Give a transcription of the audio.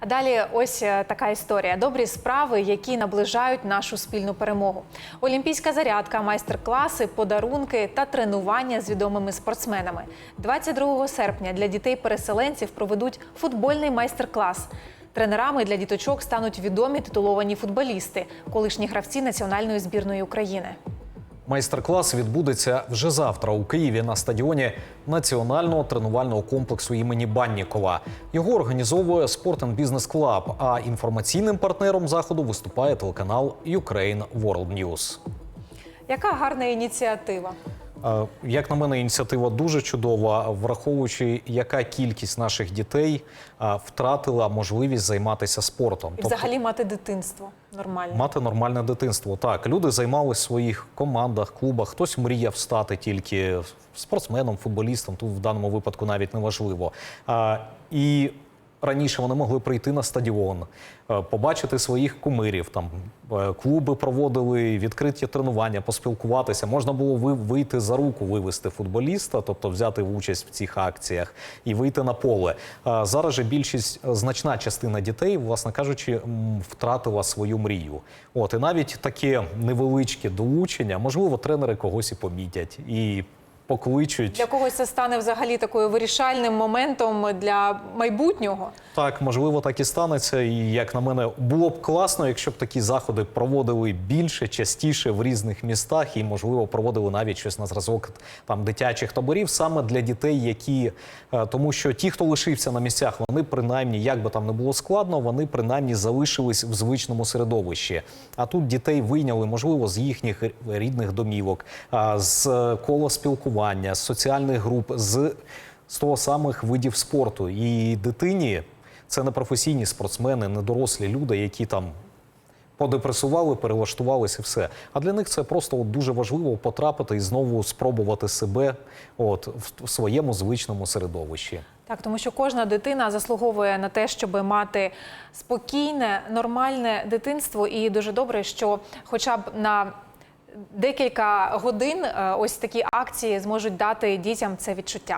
А далі ось е, така історія. Добрі справи, які наближають нашу спільну перемогу. Олімпійська зарядка, майстер-класи, подарунки та тренування з відомими спортсменами. 22 серпня для дітей-переселенців проведуть футбольний майстер-клас. Тренерами для діточок стануть відомі титуловані футболісти, колишні гравці національної збірної України. Майстер-клас відбудеться вже завтра у Києві на стадіоні Національного тренувального комплексу імені Баннікова. Його організовує Sport Business Club, а інформаційним партнером заходу виступає телеканал Ukraine World News. Яка гарна ініціатива? Е, Як на мене, ініціатива дуже чудова, враховуючи, яка кількість наших дітей е, втратила можливість займатися спортом. І взагалі мати дитинство нормальне. Мати нормальне дитинство. Так, люди займалися в своїх командах, клубах. Хтось мріяв стати тільки спортсменом, футболістом. Тут в даному випадку навіть не важливо. І раніше вони могли прийти на стадіон, е, побачити своїх кумирів. Там е, клуби проводили відкриті тренування, поспілкуватися. Можна було вийти за руку, вивести футболіста, тобто взяти участь в цих акціях і вийти на поле. Зараз же більшість, е, значна частина дітей, власне кажучи, втратила свою мрію. От і навіть таке невеличке долучення, можливо, тренери когось і помітять і покличуть. Для когось це стане взагалі такою вирішальним моментом для майбутнього. Так, можливо, так і станеться. І як на мене, було б класно, якщо б такі заходи проводили більше, частіше в різних містах, і можливо проводили навіть щось на зразок там дитячих таборів саме для дітей, які е, тому, що ті, хто лишився на місцях, вони принаймні, як би там не було складно, вони принаймні залишились в звичному середовищі. А тут дітей вийняли, можливо, з їхніх рідних домівок, з е, кола спілкування, з соціальних груп, з, з того самих видів спорту. І дитині це не професійні спортсмени, не дорослі люди, які там подепресували, перелаштувалися все. А для них це просто от дуже важливо потрапити і знову спробувати себе от в своєму звичному середовищі. Так, тому що кожна дитина заслуговує на те, щоб мати спокійне, нормальне дитинство. І дуже добре, що хоча б на декілька годин е, ось такі акції зможуть дати дітям це відчуття.